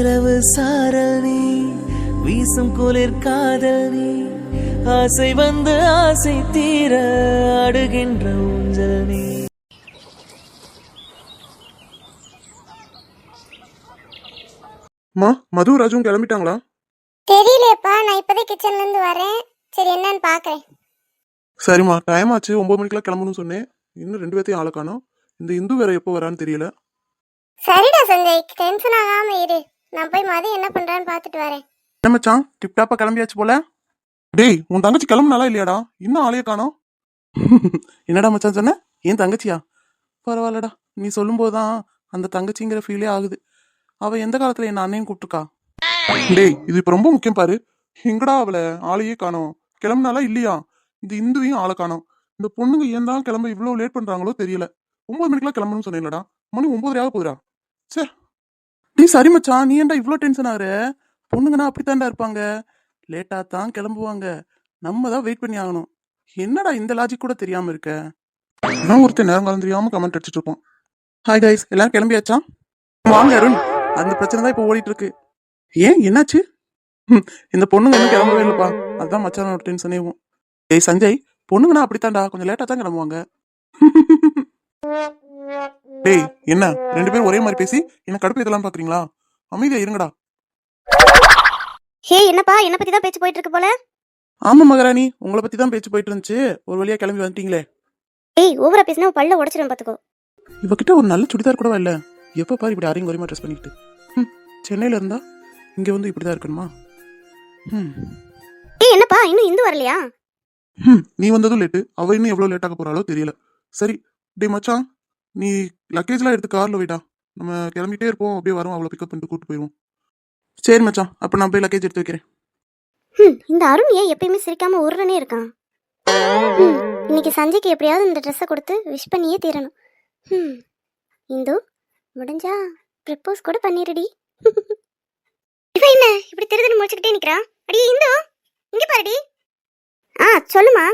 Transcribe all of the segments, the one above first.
நிலவு சாரல் நீ வீசும் குளிர் காதல் நீ. ஆசை வந்து ஆசை தீர அடுகின்ற ஊஞ்சல் நீ. மா மது ராஜுவும் கிளம்பிட்டாங்களா? தெரியலையப்பா நான் இப்போதான் கிச்சன்ல இருந்து வரேன். சரி என்னன்னு பாக்குறேன் சரிம்மா டைம் ஆச்சு. ஒன்பது மணிக்கெல்லாம் கிளம்பணும்னு சொன்னேன். இன்னும் ரெண்டு பேர்த்தையும் ஆளை காணோம். இந்த இந்து வேற எப்போ வரான்னு தெரியல. சரிடா சஞ்சய். டென்ஷன் ஆகாம இரு. நான் போய் மதி என்ன பண்றான்னு பாத்துட்டு வரேன். என்ன மச்சான்? டிப்டாப்பா கிளம்பியாச்சு போல? டேய் உன் தங்கச்சி கிளம்புனாலா இல்லையாடா? இன்னும் ஆளையே காணோம்? என்னடா மச்சான் சொன்ன? ஏன் தங்கச்சியா? பரவாயில்லடா. நீ சொல்லும்போது தான் அந்த தங்கச்சிங்கிற ஃபீலே ஆகுது. அவ எந்த காலத்துல என்ன அண்ணன் கூப்பிட்டுருக்கா? டேய் இது இப்ப ரொம்ப முக்கியம் பாரு. எங்கடா அவளை? ஆளையே காணோம். கிளம்புனாலா இல்லையா? இந்த இந்துவையும் ஆளை காணோம். இந்த பொண்ணுங்க ஏன் தான் கிளம்ப இவ்வளவு லேட் பண்றாங்களோ தெரியல. ஒன்பது மணிக்கெல்லாம் கிளம்பணும்னு சொன்னீங்களடா மணி ஒன்பதரையாக போகுதுடா. சே நீ சரி மச்சான் நீ ஏன்டா இவ்வளோ டென்ஷன் ஆகுற? பொண்ணுங்கன்னா அப்படித்தான்டா இருப்பாங்க. லேட்டாக தான் கிளம்புவாங்க. நம்ம தான் வெயிட் பண்ணி ஆகணும். என்னடா இந்த லாஜிக் கூட தெரியாம இருக்க? நான் ஒருத்தர் நேரம் காலம் தெரியாம கமெண்ட் அடிச்சிட்டு இருப்போம். ஹாய் கைஸ் எல்லாரும் கிளம்பியாச்சா? வாங்க அருண் அந்த பிரச்சனை தான் இப்போ ஓடிட்டு இருக்கு ஏன் என்னாச்சு? இந்த பொண்ணுங்க இன்னும் கிளம்பவே இல்லைப்பா. அதுதான் மச்சான் ஒரு டென்ஷனேவும் ஏய் சஞ்சய் பொண்ணுங்கன்னா அப்படித்தான்டா? கொஞ்சம் லேட்டாக தான் கிளம்புவாங்க. டேய் என்ன? ரெண்டு பேரும் ஒரே மாதிரி பேசி என்ன கடுப்பு இதெல்லாம் பாக்குறீங்களா? அமைதியா இருங்கடா. ஹே என்னப்பா? என்ன பத்தி தான் பேச்சு போயிட்டு இருக்கு போல? ஆமா மகாராணி. உங்களை பத்தி தான் பேச்சு போயிட்டு இருந்துச்சு. ஒரு வழியா கிளம்பி வந்துட்டீங்களே. ஏய் ஓவரா பேசினா பல்ல உடைச்சிடும் பாத்துக்கோ. இவகிட்ட ஒரு நல்ல சுடிதார் கூடவா இல்ல எப்ப பாரு இப்படி அரையும் குறையுமா ட்ரெஸ் பண்ணிக்கிட்டு. ம், சென்னையில இருந்தா இங்க வந்து இப்படிதான் இருக்கணுமா? ஏய் என்னப்பா? இன்னும் இந்து வரலையா? நீ வந்ததும் லேட்டு அவ இன்னும் எவ்வளவு லேட் ஆக போறாளோ தெரியல. சரி டே மச்சான் நீ லக்கேஜ்லாம் எடுத்து கார்ல வைடா. நம்ம கிளம்பிட்டே இருப்போம் அப்படியே வரும் அவ்வளோ பிக்கப் பண்ணிட்டு கூட்டு போயிடுவோம் சரி மச்சான் அப்போ நான் போய் லக்கேஜ் எடுத்து வைக்கிறேன். இந்த அருண் ஏன் எப்பயுமே சிரிக்காம உருடனே இருக்கான்? இன்னைக்கு சஞ்சய்க்கு எப்படியாவது இந்த ட்ரெஸ்ஸை கொடுத்து விஷ் பண்ணியே தீரணும். ம் இந்து முடிஞ்சா ப்ரப்போஸ் கூட பண்ணிடுடி இப்போ என்ன? இப்படி திருதுன்னு முடிச்சுக்கிட்டே நிற்கிறான் அடி இந்து இங்கே பாருடி. ஆ சொல்லுமா.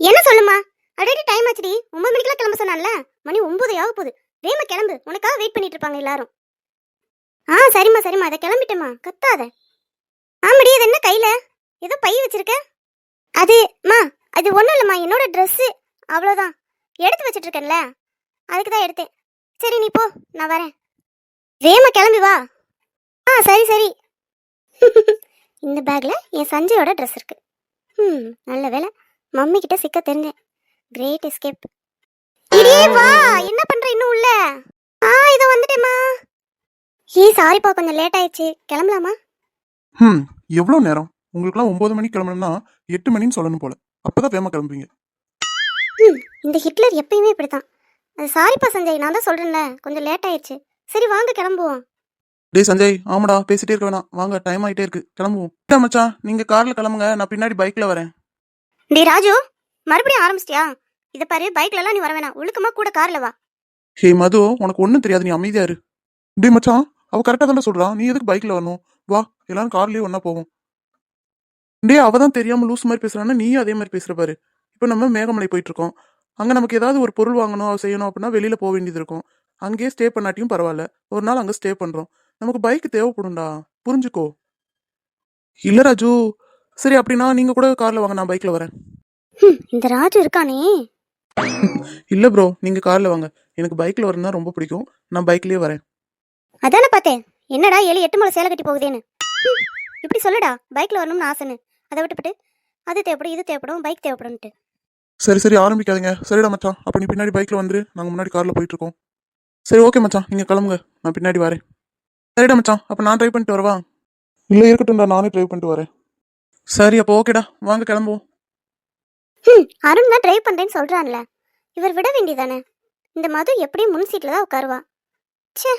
என்ன சொல்லுமா? அடடி டைம் ஆச்சுடி. ஒன்பது மணிக்கெல்லாம் கிளம்ப சொன்னான்ல. மணி ஒன்பது ஆக போகுது. வேமா கிளம்பு. உனக்காக வெயிட் பண்ணிட்டு இருப்பாங்க எல்லாரும். ஆ சரிம்மா சரிம்மா. அதை கிளம்பிட்டேம்மா. கத்தாத. ஆமாடி அது என்ன கையில? ஏதோ பை வச்சிருக்க? அது மா அது ஒன்றும் இல்லைம்மா. என்னோட ட்ரெஸ்ஸு அவ்வளோதான் எடுத்து வச்சிட்டு இருக்கேன்ல அதுக்கு தான் எடுத்தேன். சரி நீ போ. நான் வரேன். வேமா கிளம்பி வா. ஆ சரி சரி. இந்த பேக்கில் என் சஞ்சயோட ட்ரெஸ் இருக்கு. ம் நல்ல வேலை மம்மி கிட்ட சிக்க தெரிஞ்சேன். கிரேட் எஸ்கேப் இடியே வா! என்ன பண்ற இன்னும் உள்ள? ஆ இதோ வந்துட்டேம்மா. ஏ சாரிப்பா கொஞ்சம் லேட் ஆயிடுச்சு. கிளம்பலாமா? ம் எவ்வளோ நேரம்? உங்களுக்குலாம் ஒன்பது மணிக்கு கிளம்பணும்னா எட்டு மணின்னு சொல்லணும் போல. அப்பதான் வேகமா கிளம்புவீங்க. ம், இந்த ஹிட்லர் எப்பயுமே இப்படித்தான். அது சாரிப்பா சஞ்சய் நான் தான் சொல்றேன்ல கொஞ்சம் லேட் ஆயிடுச்சு. சரி வாங்க கிளம்புவோம். டேய் சஞ்சய் ஆமாடா பேசிட்டே இருக்க வேணாம். வாங்க டைம் ஆயிட்டே இருக்கு. கிளம்புவோம். மச்சான் நீங்க கார்ல கிளம்புங்க நான் பின்னாடி பைக்ல வரேன். டேய் ராஜு மறுபடியும் ஆரம்பிச்சிட்டியா? இத பாரு பைக்ல எல்லாம் நீ வர வேணாம் ஒழுக்கமா கூட கார்ல வா. ஹே மது உனக்கு ஒன்றும் தெரியாது நீ அமைதியா இரு. டேய் மச்சான் அவ கரெக்டா தானே சொல்றா. நீ எதுக்கு பைக்ல வரணும்? வா எல்லாரும் கார்லயே ஒண்ணா போவோம். டே அவ தான் தெரியாம லூஸ் மாதிரி பேசுறான்னா நீயும் அதே மாதிரி பேசுற பாரு. இப்போ நம்ம மேகமலை போயிட்டு இருக்கோம் அங்க நமக்கு ஏதாவது ஒரு பொருள் வாங்கணும் செய்யணும் அப்படின்னா வெளியில போக வேண்டியது இருக்கும். அங்கேயே ஸ்டே பண்ணாட்டியும் பரவாயில்ல. ஒரு நாள் அங்க ஸ்டே பண்றோம். நமக்கு பைக் தேவைப்படும்டா. புரிஞ்சுக்கோ. இல்ல ராஜு. சரி அப்படின்னா நீங்க கூட கார்ல வாங்க நான் பைக்ல வரேன். இந்த ராஜு இருக்கானே. இல்ல ப்ரோ நீங்க கார்ல வாங்க. எனக்கு பைக்ல வரணும்னா ரொம்ப பிடிக்கும். நான் பைக்லயே வரேன். அதானே பார்த்தேன். என்னடா ஏழு எட்டு மலை சேலை கட்டி போகுதேன்னு. ஹம், இப்படி சொல்லுடா பைக்ல வரணும்னு ஆசைன்னு. அதை விட்டுவிட்டு அது தேவைப்படும் இது தேவைப்படும் பைக் தேவைப்படும்ட்டு சரி சரி ஆரம்பிக்காதீங்க. சரிடா மச்சான் அப்ப நீ பின்னாடி பைக்ல வந்துரு. நாங்க முன்னாடி கார்ல போயிட்டு இருக்கோம் சரி ஓகே மச்சான் நீங்க கிளம்புங்க. நான் பின்னாடி வரேன். சரிடா மச்சான் அப்ப நான் ட்ரை பண்ணிட்டு வரவா? இல்ல இருக்கட்டும்டா நானே ட்ரை பண்ணிட்டு வரேன். சரி அப்போ ஓகேடா வாங்க கிளம்புவோம். ம் அருண் தான் ட்ரை பண்ணுறேன்னு சொல்கிறான்ல இவர் விட வேண்டியதானே? இந்த மது எப்படியும் முன் சீட்டில் தான் உட்காருவா. ச்சே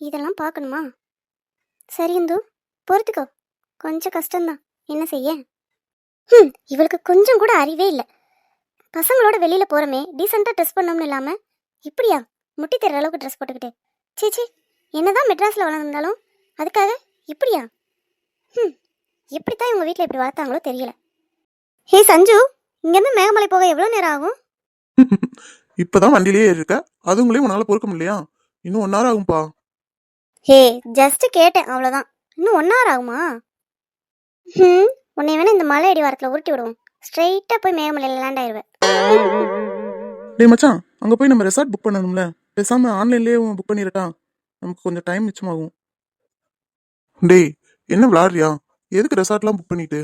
இதெல்லாம் பார்க்கணுமா? சரி இந்து பொறுத்துக்கோ. கொஞ்சம் கஷ்டம்தான். என்ன செய்ய? ம் இவளுக்கு கொஞ்சம் கூட அறிவே இல்லை. பசங்களோட வெளியில் போகிறோமே டீசெண்டாக ட்ரெஸ் பண்ணோம்னு இல்லாமல் இப்படியா? முட்டி தெரியற அளவுக்கு ட்ரெஸ் போட்டுக்கிட்டு. சீ என்னதான் மெட்ராஸில் வளர்ந்துருந்தாலும் அதுக்காக இப்படியா? ம் எப்படித்தான் இவங்க வீட்டில் இப்படி வளர்த்தாங்களோ தெரியல. ஹே சஞ்சு இங்கேருந்து மேகமலை போக எவ்வளோ நேரம் ஆகும்? இப்பதான் வண்டியிலேயே இருக்க அதுங்களையும் உன்னால பொறுக்க முடியலையா? இன்னும் ஒன் ஹவர் ஆகும்பா. ஹே ஜஸ்ட் கேட்டேன் அவ்வளோதான் இன்னும் ஒன் ஹவர் ஆகுமா? ம் உன்னை வேணா இந்த மலை அடி வாரத்தில் உருட்டி விடுவோம். ஸ்ட்ரைட்டாக போய் மேகமலையில் லேண்ட் ஆயிடுவேன் டேய் மச்சான் அங்க போய் நம்ம ரெசார்ட் புக் பண்ணணும்ல. பேசாம ஆன்லைன்லயே புக் பண்ணிடட்டா? நமக்கு கொஞ்சம் டைம் மிச்சமாகும். டேய் என்ன விளாடுறியா? எதுக்கு ரெசார்ட்லாம் புக் பண்ணிட்டு?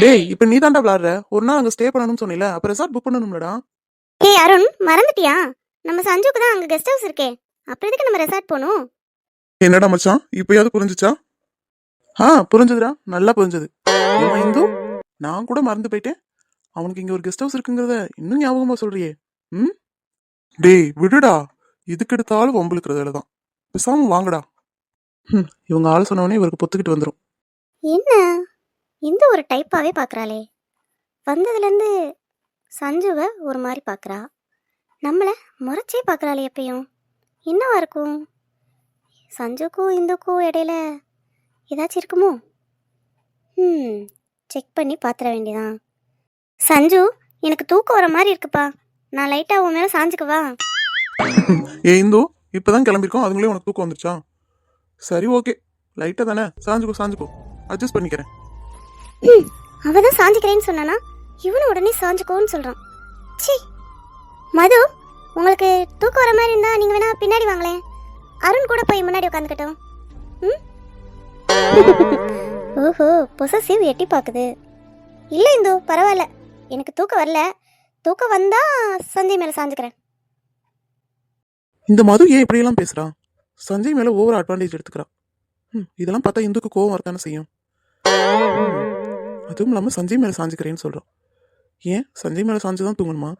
டேய் இப்போ நீ தாண்டா விளாடுற. ஒரு நாள் அங்க ஸ்டே பண்ணணும்னு சொன்னில அப்ப ரெசார்ட் புக் பண்ணணும்லடா. ஏய் அருண் மறந்துட்டியா? நம்ம சஞ்சுக்கு தான் அங்கே கெஸ்ட் ஹவுஸ் இருக்கே. அப்புறம் எதுக்கு நம்ம ரெசார்ட் போகணும்? என்னடா மச்சான்? இப்பயாவது புரிஞ்சுச்சா? ஆ புரிஞ்சதுடா. நல்லா புரிஞ்சது. ஏம்மா இந்து? நான் கூட மறந்து போயிட்டேன். அவனுக்கு இங்க ஒரு கெஸ்ட் ஹவுஸ் இருக்குங்கிறத இன்னும் ஞாபகமா சொல்றியே. ம்? டேய் விடுடா. இதுக்கு எடுத்தாலும் வம்புழுக்கிறதுல தான். பேசாம வாங்கடா. ம் இவங்க ஆள் சொன்னவனே இவருக்கு பொத்துக்கிட்டு வந்துடும் என்ன? இந்த ஒரு டைப்பாகவே பார்க்குறாளே வந்ததுலேருந்து சஞ்சுவை ஒரு மாதிரி பார்க்குறா நம்மளை முறைச்சே பார்க்குறாளே எப்பயும். என்னவா இருக்கும்? சஞ்சுக்கும் இந்துக்கும் இடையில ஏதாச்சும் இருக்குமோ? ம் செக் பண்ணி பார்த்துட வேண்டியதான் சஞ்சு எனக்கு தூக்கம் வர மாதிரி இருக்குப்பா. நான் லைட்டாக உன் மேலே சாஞ்சுக்குவா ஏ இந்து இப்பதான் கிளம்பிருக்கோம். அதுங்களே உனக்கு தூக்கம் வந்துருச்சா? சரி ஓகே லைட்டாக தானே? சாஞ்சுக்கோ சாஞ்சுக்கோ. அட்ஜஸ்ட் பண்ணிக்கிறேன். அவ தான் சாஞ்சிக்கிறேன்னு சொன்னானா? இவனு உடனே சாஞ்சுக்கோன்னு சொல்றான். சி மது உங்களுக்கு தூக்கம் வர மாதிரி இருந்தா நீங்க வேணா பின்னாடி வாங்களேன். அருண் கூட போய் முன்னாடி உட்காந்துக்கிட்டோம். ம்? ஓஹோ பொசசிவ் எட்டி பார்க்குது இல்லை இந்து பரவாயில்ல. எனக்கு தூக்கம் வரல. தூக்கம் வந்தா சஞ்சய் மேலே சாஞ்சுக்கிறேன். இந்த மது ஏன் இப்படியெல்லாம் பேசுறா? சஞ்சய் மேல ஓவர் அட்வான்டேஜ் எடுத்துக்கிறா. ம், இதெல்லாம் பார்த்தா இந்துக்கு கோவம் வரத்தானே செய்யும். அதுவும் இல்லாமல் சஞ்சய் மேலே சாஞ்சுக்கிறேன்னு சொல்கிறான் ஏன்? சஞ்சய் மேலே சாஞ்சு தான் தூங்கணுமா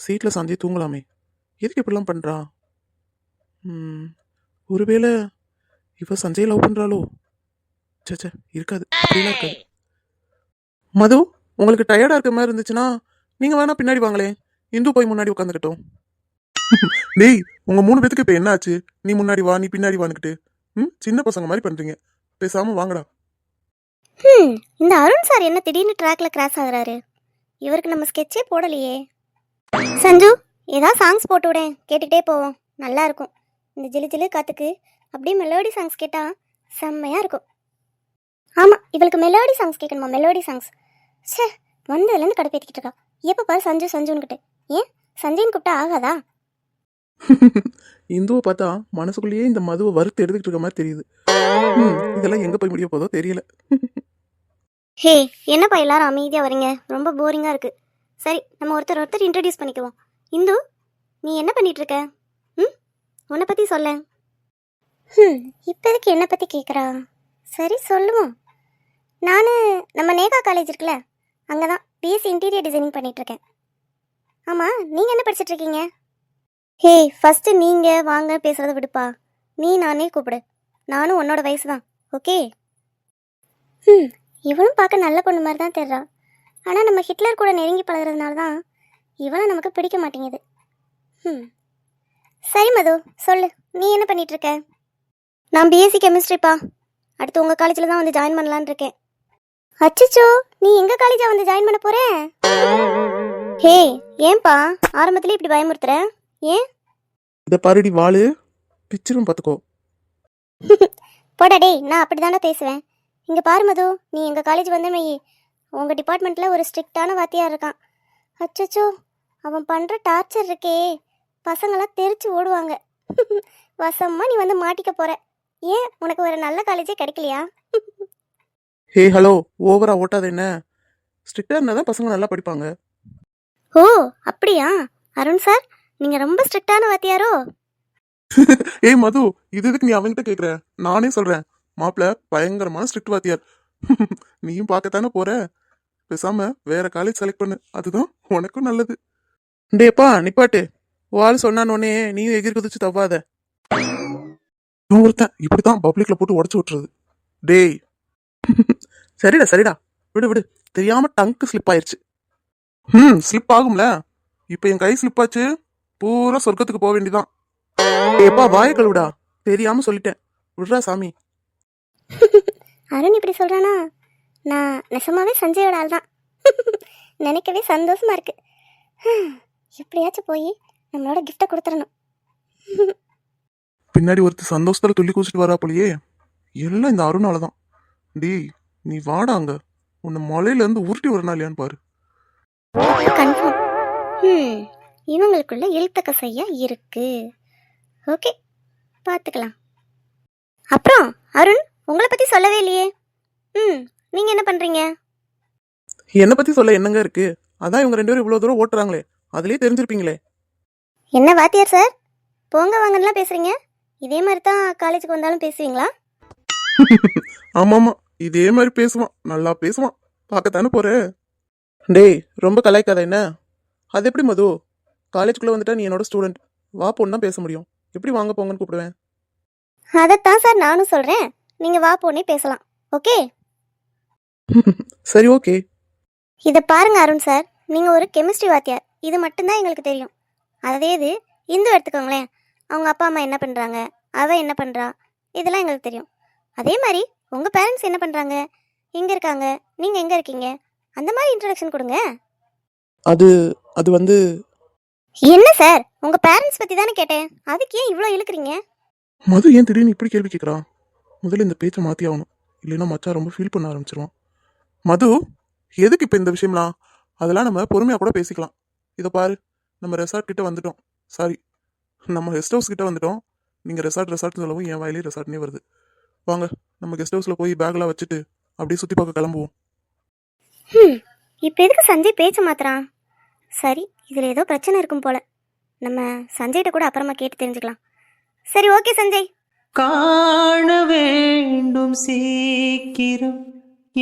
சீட்டில் சாஞ்சே தூங்கலாமே. எதுக்கு இப்படிலாம் பண்ணுறா ம், ஒருவேளை இவ சஞ்சய் லவ் பண்ணுறாளோ சச்சா இருக்காது. அப்படிலாம் இருக்காது. மது உங்களுக்கு டயர்டாக இருக்க மாதிரி இருந்துச்சுன்னா நீங்கள் வேணா பின்னாடி வாங்களே. இந்து போய் முன்னாடி உட்காந்துக்கிட்டோம் டேய் உங்கள் மூணு பேத்துக்கு இப்போ என்ன ஆச்சு நீ முன்னாடி வா நீ பின்னாடி வான்னுக்கிட்டு. ம் சின்ன பசங்க மாதிரி பண்ணுறீங்க பேசாமல் வாங்கடா. ம் இந்த அருண் சார் என்ன திடீர்னு ட்ராக்ல கிராஸ் ஆகுறாரு? இவருக்கு நம்ம ஸ்கெட்சே போடலையே. சஞ்சு ஏதாவது சாங்ஸ் போட்டு விடேன் கேட்டுக்கிட்டே போவோம். நல்லா இருக்கும். இந்த ஜிலு ஜிலு காத்துக்கு அப்படியே மெலோடி சாங்ஸ் கேட்டால் செம்மையாக இருக்கும். ஆமாம் இவளுக்கு மெலோடி சாங்ஸ் கேட்கணுமா? மெலோடி சாங்ஸ் ச்சே வந்ததுலேருந்து கடுப்பேற்றிக்கிட்டு இருக்கா. எப்போ பாரு சஞ்சு சஞ்சுன்னுக்கிட்டு ஏன்? சஞ்சய்னு கூப்பிட்டா ஆகாதா? இந்துவை பார்த்தா மனசுக்குள்ளேயே இந்த மதுவை வறுத்து எடுத்துக்கிட்டு இருக்க மாதிரி தெரியுது. இதெல்லாம் எங்கே போய் முடிய போதோ தெரியல. ஹே என்னப்பா எல்லாரும் அமைதியாக வரீங்க? ரொம்ப போரிங்காக இருக்கு. சரி நம்ம ஒருத்தர் ஒருத்தர் இன்ட்ரடியூஸ் பண்ணிக்குவோம். இந்து நீ என்ன பண்ணிட்டு இருக்க ம்? உன்னை பற்றி சொல்ல. ம் இப்போதைக்கு என்னை பற்றி கேட்குறா? சரி சொல்லுவோம். நான் நம்ம நேகா காலேஜ் இருக்குல்ல அங்கே தான் பிஎஸ்சி இன்டீரியர் டிசைனிங் பண்ணிட்டு இருக்கேன் ஆமாம் நீங்கள் என்ன படிச்சிட்டு இருக்கீங்க ஹே ஃபஸ்ட்டு நீங்கள் வாங்க பேசுகிறத விடுப்பா. நீ நானே கூப்பிடு. நானும் உன்னோட வயசு தான் ஓகே? ம் இவனும் பார்க்க நல்ல பொண்ணு மாதிரி தான் தெரிறா ஆனால் நம்ம ஹிட்லர் கூட நெருங்கி பழகுறதுனால தான் இவனை நமக்கு பிடிக்க மாட்டேங்குது. ம் சரி மது சொல்லு. நீ என்ன பண்ணிட்டு இருக்க நான் பிஎஸ்சி கெமிஸ்ட்ரிப்பா அடுத்து உங்கள் காலேஜில் தான் வந்து ஜாயின் பண்ணலான்னு இருக்கேன். அச்சச்சோ நீ எங்கள் காலேஜாக வந்து ஜாயின் பண்ண போற? ஹே ஏன்பா? ஆரம்பத்திலே இப்படி பயமுறுத்துற? ஏன்? இத பாருடி வாளு. பிச்சிரும் பாத்துக்கோ போடா டேய் நான் அப்படி தானே பேசுவேன். இங்கே பாரு மது நீ எங்கள் காலேஜ் வந்து வை உங்கள் டிபார்ட்மெண்ட்டில் ஒரு ஸ்ட்ரிக்டான வாத்தியார் இருக்கான். அச்சச்சோ அவன் பண்ணுற டார்ச்சர் இருக்கே. பசங்களாம் தெரிச்சு ஓடுவாங்க. வசமாக நீ வந்து மாட்டிக்க போற. ஏன் உனக்கு ஒரு நல்ல காலேஜே கிடைக்கலையா? ஹே ஹலோ ஓவரா ஓட்டாத என்ன? ஸ்ட்ரிக்டா இருந்தா தான் பசங்க நல்லா படிப்பாங்க. ஓ அப்படியா? அருண் சார் நீங்கள் ரொம்ப ஸ்ட்ரிக்டான வாத்தியாரோ? ஏய் மது இது எதுக்கு நீ அவன்கிட்ட கேக்குற? நானே சொல்றேன். மாப்பிள்ள பயங்கரமான ஸ்ட்ரிக்ட் வாத்தியார். நீயும் பார்க்கத்தானே போற? பேசாம வேற காலேஜ் செலக்ட் பண்ணு. அதுதான் உனக்கும் நல்லது. டேப்பா நிப்பாட்டு. வாள் சொன்னானோனே நீயும் எகிரி குதிச்சு தவாத ஒருத்தன் இப்படிதான் பப்ளிக்ல போட்டு உடச்சு விட்டுறது. டேய். சரிடா சரிடா. விடு விடு. தெரியாம டங்க்கு ஸ்லிப் ஆயிடுச்சு ம் ஸ்லிப் ஆகும்ல? இப்போ என் கை ஸ்லிப் ஆச்சு. பூரா சொர்க்கத்துக்கு போக வேண்டியதான் எப்பா வாய கழுவுடா. தெரியாம சொல்லிட்டேன். விடுறா சாமி. அருண் இப்படி சொல்கிறானா நான் நெசமாவே சஞ்சயோட ஆள் தான் நினைக்கவே சந்தோஷமா இருக்கு. எப்படியாச்சும் போய் நம்மளோட கிஃப்டை கொடுத்துடணும். பின்னாடி ஒருத்தர் சந்தோஷத்துல துள்ளி குதிச்சிட்டு வரா போலயே. எல்லாம் இந்த அருணால தான் டேய் நீ வாடா அங்க. உன்னை மலையில இருந்து உருட்டி வரனா இல்லையான்னு பாரு. இவங்களுக்குள்ள இழுத்தக்க செய்ய இருக்கு. ஓகே பார்த்துக்கலாம் அப்புறம் அருண் உங்களை பற்றி சொல்லவே இல்லையே. ம் நீங்கள் என்ன பண்ணுறீங்க என்னை பத்தி சொல்ல என்னங்க இருக்கு? அதான் இவங்க ரெண்டு பேரும் இவ்வளவு தூரம் ஓட்டுறாங்களே. அதுலயே தெரிஞ்சிருப்பீங்களே. என்ன வாத்தியார் சார்? போங்க வாங்கலாம் பேசுகிறீங்க இதே மாதிரி தான் காலேஜுக்கு வந்தாலும் பேசுவீங்களா? ஆமாமா இதே மாதிரி பேசுவான். நல்லா பேசுவான். பார்க்கத்தானே போற? டேய் ரொம்ப கலாய்க்காத என்ன? அது எப்படி மது? காலேஜ்குள்ள வந்துட்டா நீ என்னோட ஸ்டூடெண்ட் வா போன்னு தான் பேச முடியும். எப்படி வாங்க போங்கன்னு கூப்பிடுவேன். அதைத்தான் சார் நானும் சொல்கிறேன் நீங்கள் வா போனே பேசலாம். ஓகே? சரி ஓகே. இதை பாருங்க அருண் சார். நீங்கள் ஒரு கெமிஸ்ட்ரி வாத்தியார். இது மட்டும்தான் எங்களுக்கு தெரியும். அதே இது இந்து எடுத்துக்கோங்களேன். அவங்க அப்பா அம்மா என்ன பண்ணுறாங்க அவ என்ன பண்ணுறா இதெல்லாம் எங்களுக்கு தெரியும். அதே மாதிரி உங்கள் பேரண்ட்ஸ் என்ன பண்ணுறாங்க எங்கே இருக்காங்க. நீங்கள் எங்கே இருக்கீங்க? அந்த மாதிரி இன்ட்ரடக்ஷன் கொடுங்க. அது அது வந்து என்ன சார்? உங்கள் பேரண்ட்ஸ் பற்றி தானே கேட்டேன். அதுக்கு ஏன் இவ்வளோ இழுக்கிறீங்க? மது ஏன் திடீர்னு இப்படி கேள்வி கேட்குறா முதல்ல இந்த பேச்சை மாற்றி ஆகணும். இல்லைன்னா மச்சான் ரொம்ப ஃபீல் பண்ண ஆரம்பிச்சிருவான். மது எதுக்கு இப்போ இந்த விஷயம்லாம்? அதெல்லாம் நம்ம பொறுமையாக கூட பேசிக்கலாம். இதை பாரு நம்ம ரெசார்ட் கிட்ட வந்துட்டோம். சாரி நம்ம கெஸ்ட் ஹவுஸ் கிட்ட வந்துட்டோம். நீங்கள் ரெசார்ட் ரெசார்ட் சொல்லவும் என் வாயிலே ரெசார்ட்னே வருது. வாங்க நம்ம கெஸ்ட் ஹவுஸில் போய் பேக்லாம் வச்சுட்டு அப்படியே சுற்றி பார்க்க கிளம்புவோம். ம் இப்போ எதுக்கு சஞ்சய் பேச்ச மாத்திரான் சரி இதில் ஏதோ பிரச்சனை இருக்கும் போல. நம்ம சஞ்சய்கிட்ட கூட அப்புறமா கேட்டு தெரிஞ்சுக்கலாம். சரி ஓகே சஞ்சய். காண வேண்டும் சீக்கிரம்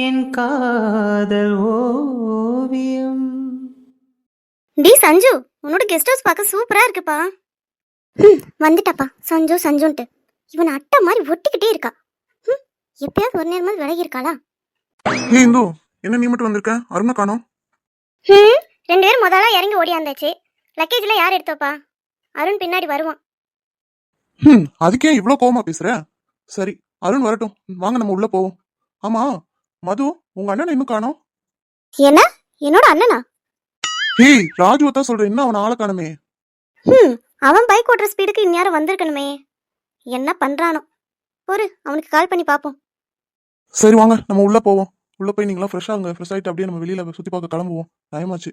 என் காதல் ஓவியம். டி சஞ்சு உன்னோட கெஸ்ட் ஹவுஸ் பார்க்க சூப்பரா இருக்குப்பா. ம் வந்துட்டாப்பா. சஞ்சு சஞ்சுன்ட்டு. இவன் அட்டை மாதிரி ஒட்டிக்கிட்டே இருக்கா. ம் எப்பயாவது ஒரு நேரமாவது விலகி இருக்காளா ஏய் இந்து என்ன நீ மட்டும் வந்திருக்க? அருணா காணோம். ம் ரெண்டு பேரும் முதல்ல இறங்கி ஓடியாந்தாச்சு லக்கேஜில் யார் எடுத்தோப்பா? அருண் பின்னாடி வருவான். ம் அதுக்கே இவ்வளோ கோவமா பேசுற? சரி அருண் வரட்டும். வாங்க நம்ம உள்ள போவோம். ஆமா மது உங்க அண்ணனை இன்னும் காணோம். என்ன? என்னோட அண்ணனா? ஏய் ராஜுவை தான் சொல்றேன் இன்னும் அவனை ஆளை காணுமே. ம் அவன் பைக் ஓட்டுற ஸ்பீடுக்கு இந்நேரம் வந்திருக்கணுமே. என்ன பண்றானோ. ஒரு அவனுக்கு கால் பண்ணி பார்ப்போம் சரி வாங்க நம்ம உள்ள போவோம். உள்ள போய் நீங்களாம் ஃப்ரெஷ்ஷாக அங்கே ஃப்ரெஷ் ஆகிட்டு அப்படியே நம்ம வெளியில சுற்றி பார்க்க கிளம்புவோம். டைம் ஆச்சு.